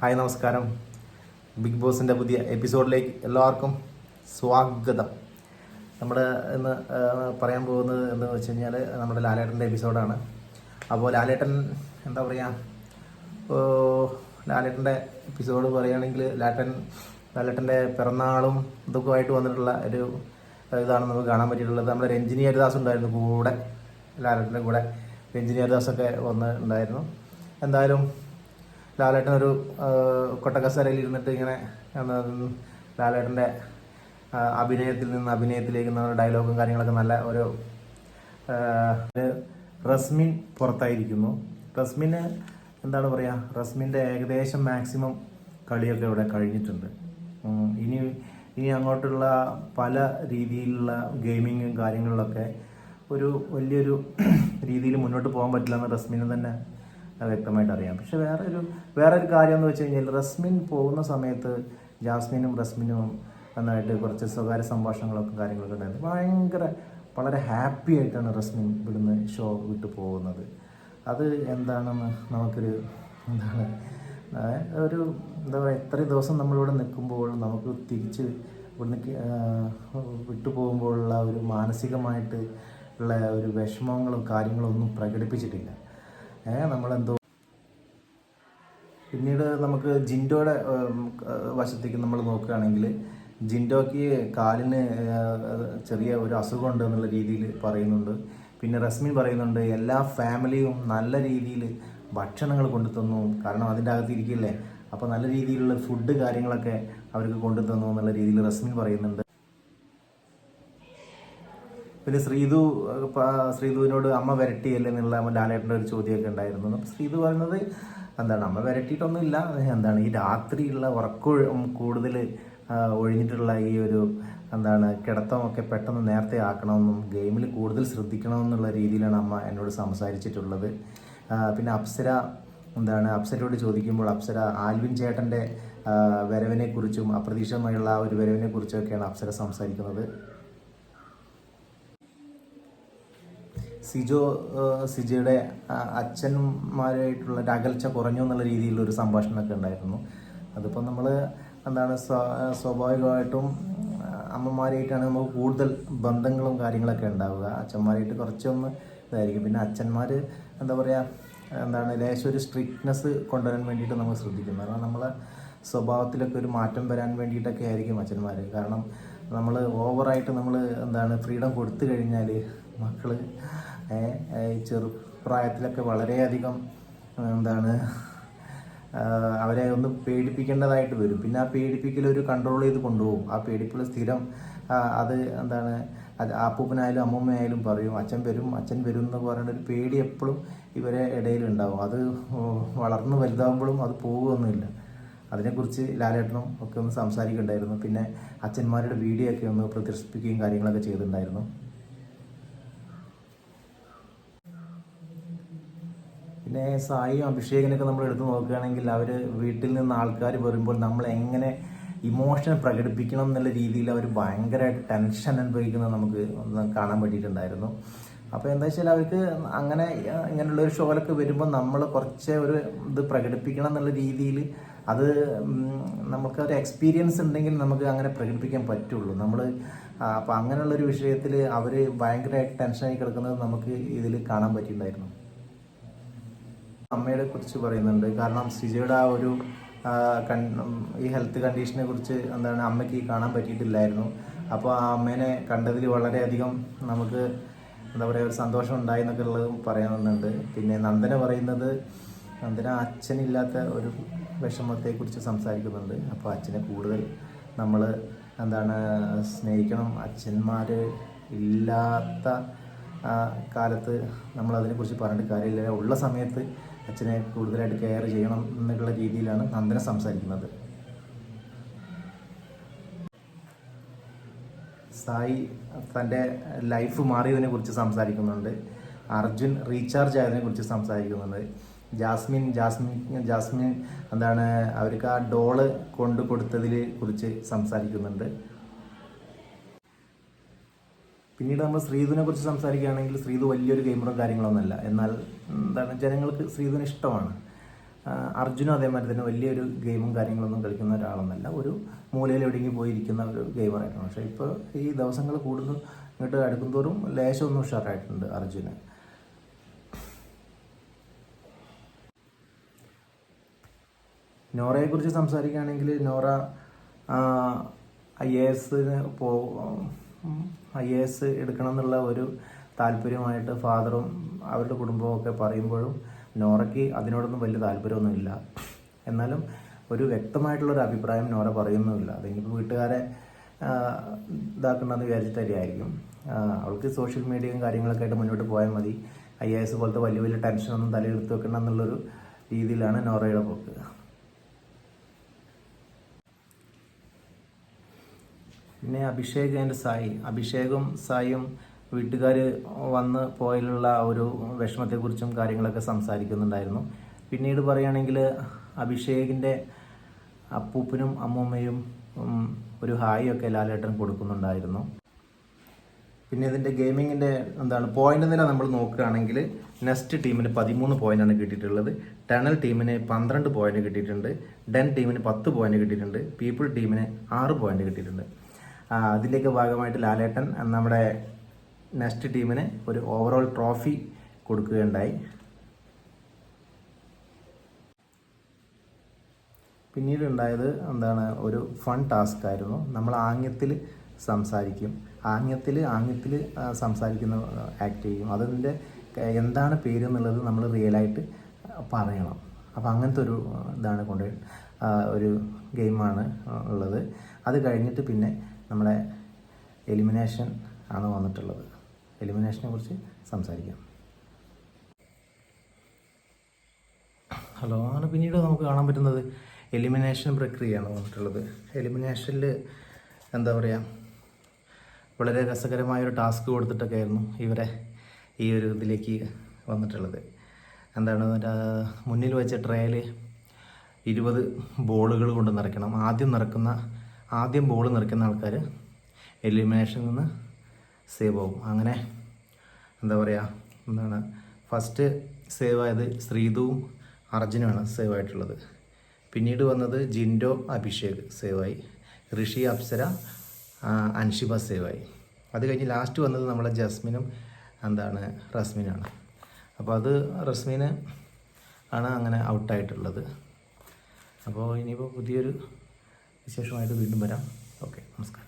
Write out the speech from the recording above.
Hi നമസ്കാരം. Big ബോസിന്റെ പുതിയ എപ്പിസോഡിലേക്ക് എല്ലാവർക്കും സ്വാഗതം. നമ്മുടെ ഇന്ന് പറയാൻ പോകുന്നത് എന്താണെന്ന് വെച്ച് കഴിഞ്ഞാൽ നമ്മുടെ ലാലേട്ടന്റെ എപ്പിസോഡാണ്. അപ്പോൾ ലാലേട്ടൻ എന്താ പറയുക ലാലേട്ടന്റെ എപ്പിസോഡ് പറയുകയാണെങ്കിൽ ലാലേട്ടൻ ലാലേട്ടന്റെ പിറന്നാളും ഇതൊക്കെ ആയിട്ട് വന്നിട്ടുള്ള ഒരു ഇതാണ് നമുക്ക് കാണാൻ പറ്റിയിട്ടുള്ളത്. നമ്മുടെ രഞ്ജിനി ഹരിദാസ് ഉണ്ടായിരുന്നു കൂടെ ലാലേട്ടന്റെ കൂടെ. രഞ്ജിനി ഹരിദാസൊക്കെ വന്നിട്ടുണ്ടായിരുന്നു. എന്തായാലും ലാലേട്ടൻ ഒരു കൊട്ടക്കസരയിൽ ഇരുന്നിട്ട് ഇങ്ങനെ ലാലേട്ടന്റെ അഭിനയത്തിൽ നിന്ന് അഭിനയത്തിലേക്ക് ഡയലോഗും കാര്യങ്ങളൊക്കെ നല്ല ഒരു റസ്മിൻ പുറത്തായിരിക്കുന്നു. റസ്മിന് എന്താണ് പറയുക റസ്മിന്റെ ഏകദേശം മാക്സിമം കളിയൊക്കെ ഇവിടെ കഴിഞ്ഞിട്ടുണ്ട്. ഇനി ഇനി അങ്ങോട്ടുള്ള പല രീതിയിലുള്ള ഗെയിമിങ്ങും കാര്യങ്ങളിലൊക്കെ ഒരു വലിയൊരു രീതിയിൽ മുന്നോട്ട് പോകാൻ പറ്റില്ല എന്ന് റസ്മിന് തന്നെ വ്യക്തമായിട്ട് അറിയാം. പക്ഷെ വേറെ ഒരു വേറെ ഒരു കാര്യം എന്ന് വെച്ച് കഴിഞ്ഞാൽ റസ്മിൻ പോകുന്ന സമയത്ത് ജാസ്മിനും റസ്മിനും നന്നായിട്ട് കുറച്ച് സ്വകാര്യ സംഭാഷണങ്ങളൊക്കെ കാര്യങ്ങളൊക്കെ ഉണ്ടായിരുന്നു. ഭയങ്കര വളരെ ഹാപ്പി ആയിട്ടാണ് റസ്മിൻ ഇവിടുന്ന് ഷോ വിട്ടു പോകുന്നത്. അത് എന്താണെന്ന് നമുക്കൊരു എന്താണ് ഒരു എന്താ പറയുക എത്ര ദിവസം നമ്മളിവിടെ നിൽക്കുമ്പോൾ നമുക്ക് തിരിച്ച് ഇവിടുന്ന് വിട്ടു പോകുമ്പോഴുള്ള ഒരു മാനസികമായിട്ട് ഉള്ള ഒരു വിഷമങ്ങളും കാര്യങ്ങളും ഒന്നും പ്രകടിപ്പിച്ചിട്ടില്ല. നമ്മളെന്തോ പിന്നീട് നമുക്ക് ജിൻഡോയുടെ വശത്തേക്ക് നമ്മൾ നോക്കുകയാണെങ്കിൽ ജിൻഡോക്ക് കാലിന് ചെറിയ ഒരു അസുഖമുണ്ട് എന്നുള്ള രീതിയിൽ പറയുന്നുണ്ട്. പിന്നെ റസ്മിൻ പറയുന്നുണ്ട് എല്ലാ ഫാമിലിയും നല്ല രീതിയിൽ ഭക്ഷണങ്ങൾ കൊണ്ടു തന്നു കാരണം അതിന്റെ അകത്ത് ഇരിക്കില്ലേ അപ്പോൾ നല്ല രീതിയിലുള്ള ഫുഡ് കാര്യങ്ങളൊക്കെ അവർക്ക് കൊണ്ടു തന്നു എന്നുള്ള രീതിയിൽ റസ്മിൻ പറയുന്നുണ്ട്. പിന്നെ ശ്രീതു ശ്രീതുവിനോട് അമ്മ വരട്ടിയല്ലേ എന്നുള്ള ലാലേട്ടന്റെ ഒരു ചോദ്യമൊക്കെ ഉണ്ടായിരുന്നു. അപ്പോൾ ശ്രീതു പറയുന്നത് എന്താണ് അമ്മ വരട്ടിയിട്ടൊന്നുമില്ല. എന്താണ് ഈ രാത്രിയുള്ള ഉറക്കം കൂടുതൽ ഒഴിഞ്ഞിട്ടുള്ള ഈ ഒരു എന്താണ് കിടത്തമൊക്കെ പെട്ടെന്ന് നേരത്തെ ആക്കണമെന്നും ഗെയിമിൽ കൂടുതൽ ശ്രദ്ധിക്കണമെന്നുള്ള രീതിയിലാണ് അമ്മ എന്നോട് സംസാരിച്ചിട്ടുള്ളത്. പിന്നെ അപ്സര എന്താണ് അപ്സരയോട് ചോദിക്കുമ്പോൾ അപ്സര ആൽവിൻ ചേട്ടന്റെ വരവിനെക്കുറിച്ചും അപ്രതീക്ഷിതമായുള്ള ആ ഒരു വരവിനെക്കുറിച്ചും ഒക്കെയാണ് അപ്സര സംസാരിക്കുന്നത്. സിജോ സിജയുടെ അച്ഛന്മാരായിട്ടുള്ള അകൽച്ച കുറഞ്ഞു എന്നുള്ള രീതിയിലുള്ള ഒരു സംഭാഷണമൊക്കെ ഉണ്ടായിരുന്നു. അതിപ്പോൾ നമ്മൾ എന്താണ് സ്വാ- സ്വാഭാവികമായിട്ടും അമ്മമാരായിട്ടാണ് നമുക്ക് കൂടുതൽ ബന്ധങ്ങളും കാര്യങ്ങളൊക്കെ ഉണ്ടാവുക. അച്ഛന്മാരായിട്ട് കുറച്ചൊന്ന് ഇതായിരിക്കും. പിന്നെ അച്ഛന്മാർ എന്താ പറയുക എന്താണ് ലേശം ഒരു സ്ട്രിക്ട്നെസ് കൊണ്ടുവരാൻ വേണ്ടിയിട്ട് നമ്മൾ ശ്രദ്ധിക്കുന്നത് കാരണം നമ്മളെ സ്വഭാവത്തിലൊക്കെ ഒരു മാറ്റം വരാൻ വേണ്ടിയിട്ടൊക്കെ ആയിരിക്കും അച്ഛന്മാർ കാരണം നമ്മൾ ഓവറായിട്ട് നമ്മൾ എന്താണ് ഫ്രീഡം കൊടുത്തു കഴിഞ്ഞാൽ മക്കൾ ചെറുപ്രായത്തിലൊക്കെ വളരെയധികം എന്താണ് അവരെ ഒന്ന് പേടിപ്പിക്കേണ്ടതായിട്ട് വരും. പിന്നെ ആ പേടിപ്പിക്കൽ ഒരു കൺട്രോൾ ചെയ്ത് കൊണ്ടുപോകും. ആ പേടിപ്പിൽ സ്ഥിരം അത് എന്താണ് അത് അപ്പൂപ്പനായാലും അമ്മൂമ്മയായാലും പറയും അച്ഛൻ വരും അച്ഛൻ വരും എന്ന് പറയുന്ന ഒരു പേടി എപ്പോഴും ഇവരെ ഇടയിൽ ഉണ്ടാവും അത് വളർന്ന് വലുതാകുമ്പോഴും അത് പോകുമൊന്നുമില്ല അതിനെക്കുറിച്ച് ലാലേട്ടനും ഒക്കെ ഒന്ന് സംസാരിക്കുന്നുണ്ടായിരുന്നു പിന്നെ അച്ഛന്മാരുടെ വീഡിയോ ഒക്കെ ഒന്ന് പ്രദർശിപ്പിക്കുകയും കാര്യങ്ങളൊക്കെ ചെയ്തിട്ടുണ്ടായിരുന്നു. പിന്നെ സായിയും അഭിഷേകനൊക്കെ നമ്മൾ എടുത്തു നോക്കുകയാണെങ്കിൽ അവർ വീട്ടിൽ നിന്ന് ആൾക്കാർ വരുമ്പോൾ നമ്മൾ എങ്ങനെ ഇമോഷൻ പ്രകടിപ്പിക്കണം എന്നുള്ള രീതിയിൽ അവർ ഭയങ്കരമായിട്ട് ടെൻഷൻ അനുഭവിക്കുന്നത് നമുക്ക് കാണാൻ പറ്റിയിട്ടുണ്ടായിരുന്നു അപ്പോൾ എന്താ വെച്ചാൽ അവർക്ക് അങ്ങനെ ഇങ്ങനെയുള്ള ഒരു ഷോയിലൊക്കെ വരുമ്പോൾ നമ്മൾ കുറച്ച് ഒരു ഇത് പ്രകടിപ്പിക്കണം എന്നുള്ള രീതിയിൽ അത് നമുക്ക് ഒരു എക്സ്പീരിയൻസ് ഉണ്ടെങ്കിൽ നമുക്ക് അങ്ങനെ പ്രകടിപ്പിക്കാൻ പറ്റുള്ളൂ. നമ്മൾ അപ്പോൾ അങ്ങനെയുള്ളൊരു വിഷയത്തിൽ അവർ ഭയങ്കരമായിട്ട് ടെൻഷനായി കിടക്കുന്നത് നമുക്ക് ഇതിൽ കാണാൻ പറ്റിയിട്ടുണ്ടായിരുന്നു. അമ്മയെ കുറിച്ച് പറയുന്നുണ്ട്. കാരണം സിജയുടെ ആ ഒരു ഈ ഹെൽത്ത് കണ്ടീഷനെ കുറിച്ച് എന്താണ് അമ്മയ്ക്ക് കാണാൻ പറ്റിയിട്ടില്ലായിരുന്നു. അപ്പോൾ ആ അമ്മേനെ കണ്ടതിൽ വളരെയധികം നമുക്ക് എന്താ പറയുക ഒരു സന്തോഷം ഉണ്ടായി എന്നൊക്കെ ഉള്ളത് പറയുന്നുണ്ട് പിന്നെ നന്ദന പറയുന്നത് നന്ദന അച്ഛനില്ലാത്ത ഒരു വിഷമത്തെക്കുറിച്ച് സംസാരിക്കുന്നുണ്ട്. അപ്പോൾ അച്ഛനെ കൂടുതൽ നമ്മൾ എന്താണ് സ്നേഹിക്കണം. അച്ഛന്മാർ ഇല്ലാത്ത ആ കാലത്ത് നമ്മൾ അതിനെക്കുറിച്ച് പറഞ്ഞിട്ട് കാര്യമില്ല. ഉള്ള സമയത്ത് അച്ഛനെ കൂടുതലായിട്ട് കെയർ ചെയ്യണം എന്നുള്ള രീതിയിലാണ് നന്ദന സംസാരിക്കുന്നത്. സായി തന്റെ ലൈഫ് മാറിയതിനെ കുറിച്ച് സംസാരിക്കുന്നുണ്ട്. അർജുൻ റീചാർജ് ആയതിനെ കുറിച്ച് സംസാരിക്കുന്നുണ്ട്. ജാസ്മിൻ ജാസ്മിൻ ജാസ്മിൻ എന്താണ് അവർക്ക് ആ ഡോൾ കൊണ്ടു കൊടുത്തതിനെ കുറിച്ച് സംസാരിക്കുന്നുണ്ട്. പിന്നീട് നമ്മൾ ശ്രീധുവിനെ കുറിച്ച് സംസാരിക്കുകയാണെങ്കിൽ ശ്രീധു വലിയൊരു ഗെയിമറും കാര്യങ്ങളൊന്നുമല്ല. എന്നാൽ എന്താണ് ജനങ്ങൾക്ക് ശ്രീധുവിന് ഇഷ്ടമാണ്. അർജുനും അതേമാതിരി തന്നെ വലിയൊരു ഗെയിമും കാര്യങ്ങളൊന്നും കളിക്കുന്ന ഒരാളൊന്നല്ല ഒരു മൂലയിൽ എവിടെയെങ്കിലും പോയിരിക്കുന്ന ഒരു ഗെയിമറായിട്ടാണ് പക്ഷേ ഇപ്പോൾ ഈ ദിവസങ്ങൾ കൂടുന്നു ഇങ്ങോട്ട് അടുക്കുന്തോറും ലേശം ഒന്ന് ഉഷാറായിട്ടുണ്ട് അർജുന്. നോറയെക്കുറിച്ച് സംസാരിക്കുകയാണെങ്കിൽ നോറ ഐ എ എസിന് പോ ഐ എ എസ് എടുക്കണം എന്നുള്ള ഒരു താല്പര്യമായിട്ട് ഫാദറും അവരുടെ കുടുംബവും ഒക്കെ പറയുമ്പോഴും നോറയ്ക്ക് അതിനോടൊന്നും വലിയ താല്പര്യമൊന്നുമില്ല. എന്നാലും ഒരു വ്യക്തമായിട്ടുള്ളൊരു അഭിപ്രായം നോറ പറയുന്നുമില്ല. അതിനിപ്പോൾ വീട്ടുകാരെ ഇതാക്കണമെന്ന് വിചാരിച്ചിട്ടായിരിക്കും ആ, അവൾക്ക് സോഷ്യൽ മീഡിയയും കാര്യങ്ങളൊക്കെ ആയിട്ട് മുന്നോട്ട് പോയാൽ മതി. ഐ എ എസ് പോലത്തെ വലിയ വലിയ ടെൻഷനൊന്നും തലയെടുത്ത് വെക്കണം എന്നുള്ളൊരു രീതിയിലാണ് നോറയുടെ പോക്ക്. പിന്നെ അഭിഷേക് ആൻഡ് സായി. അഭിഷേകും സായിയും വീട്ടുകാർ വന്ന് പോയതിലുള്ള ഒരു വിഷമത്തെക്കുറിച്ചും കാര്യങ്ങളൊക്കെ സംസാരിക്കുന്നുണ്ടായിരുന്നു. പിന്നീട് പറയുകയാണെങ്കിൽ അഭിഷേകിന്റെ അപ്പൂപ്പനും അമ്മൂമ്മയും ഒരു ഹായ് ഒക്കെ ലാലേട്ടൻ കൊടുക്കുന്നുണ്ടായിരുന്നു. പിന്നെ ഇതിന്റെ ഗെയിമിങ്ങിന്റെ എന്താണ് പോയിന്റ് നില നമ്മൾ നോക്കുകയാണെങ്കിൽ നെസ്റ്റ് ടീമിന് പതിമൂന്ന് പോയിന്റാണ് കിട്ടിയിട്ടുള്ളത്. ടണൽ ടീമിന് പന്ത്രണ്ട് പോയിന്റ് കിട്ടിയിട്ടുണ്ട്. ഡെൻ ടീമിന് പത്ത് പോയിന്റ് കിട്ടിയിട്ടുണ്ട്. പീപ്പിൾ ടീമിന് ആറ് പോയിന്റ് കിട്ടിയിട്ടുണ്ട്. ആ, അതിന്റെയൊക്കെ ഭാഗമായിട്ട് ലാലേട്ടൻ നമ്മുടെ നെക്സ്റ്റ് ടീമിന് ഒരു ഓവറോൾ ട്രോഫി കൊടുക്കുകയുണ്ടായി. പിന്നീട് ഉണ്ടായത് എന്താണ് ഒരു ഫൺ ടാസ്ക് ആയിരുന്നു. നമ്മൾ ആംഗ്യത്തിൽ സംസാരിക്കും. ആംഗ്യത്തിൽ ആംഗ്യത്തിൽ സംസാരിക്കുന്ന ആക്ട് ചെയ്യും. അതിന്റെ എന്താണ് പേര് എന്നുള്ളത് നമ്മൾ റിയലായിട്ട് പറയണം. അപ്പോൾ അങ്ങനത്തെ ഒരു ഇതാണ് കൊണ്ട് ഒരു ഗെയിമാണ് ഉള്ളത്. അത് കഴിഞ്ഞിട്ട് പിന്നെ നമ്മുടെ എലിമിനേഷൻ ആണ് വന്നിട്ടുള്ളത്. എലിമിനേഷനെ കുറിച്ച് സംസാരിക്കാം. ഹലോ ആണ് പിന്നീട് നമുക്ക് കാണാൻ പറ്റുന്നത് എലിമിനേഷൻ പ്രക്രിയയാണ് വന്നിട്ടുള്ളത്. എലിമിനേഷനിൽ എന്താ പറയുക വളരെ രസകരമായൊരു ടാസ്ക് കൊടുത്തിട്ടൊക്കെ ആയിരുന്നു ഇവരെ ഈ ഒരു ഇതിലേക്ക് വന്നിട്ടുള്ളത്. എന്താണ് മുന്നിൽ വെച്ച ട്രയൽ ഇരുപത് ബോളുകൾ കൊണ്ട് നിറയ്ക്കണം. ആദ്യം നിറക്കുന്ന ആദ്യം ബോൾ നിറയ്ക്കുന്ന ആൾക്കാർ എലിമിനേഷനിൽ നിന്ന് സേവ് ആവും. അങ്ങനെ എന്താ പറയുക എന്താണ് ഫസ്റ്റ് സേവ് ആയത് ശ്രീതുവും അർജുനുമാണ് സേവ് ആയിട്ടുള്ളത്. പിന്നീട് വന്നത് ജിൻഡോ അഭിഷേക് സേവ് ആയി. ഋഷി അപ്സര അൻഷിബ സേവായി അത് കഴിഞ്ഞ് ലാസ്റ്റ് വന്നത് നമ്മളെ ജസ്മിനും എന്താണ് റസ്മിനാണ്. അപ്പോൾ അത് റസ്മിന് ആണ് അങ്ങനെ ഔട്ടായിട്ടുള്ളത് അപ്പോൾ ഇനിയിപ്പോൾ പുതിയൊരു വിശേഷമായിട്ട് വീണ്ടും വരാം. ഓക്കെ നമസ്കാരം.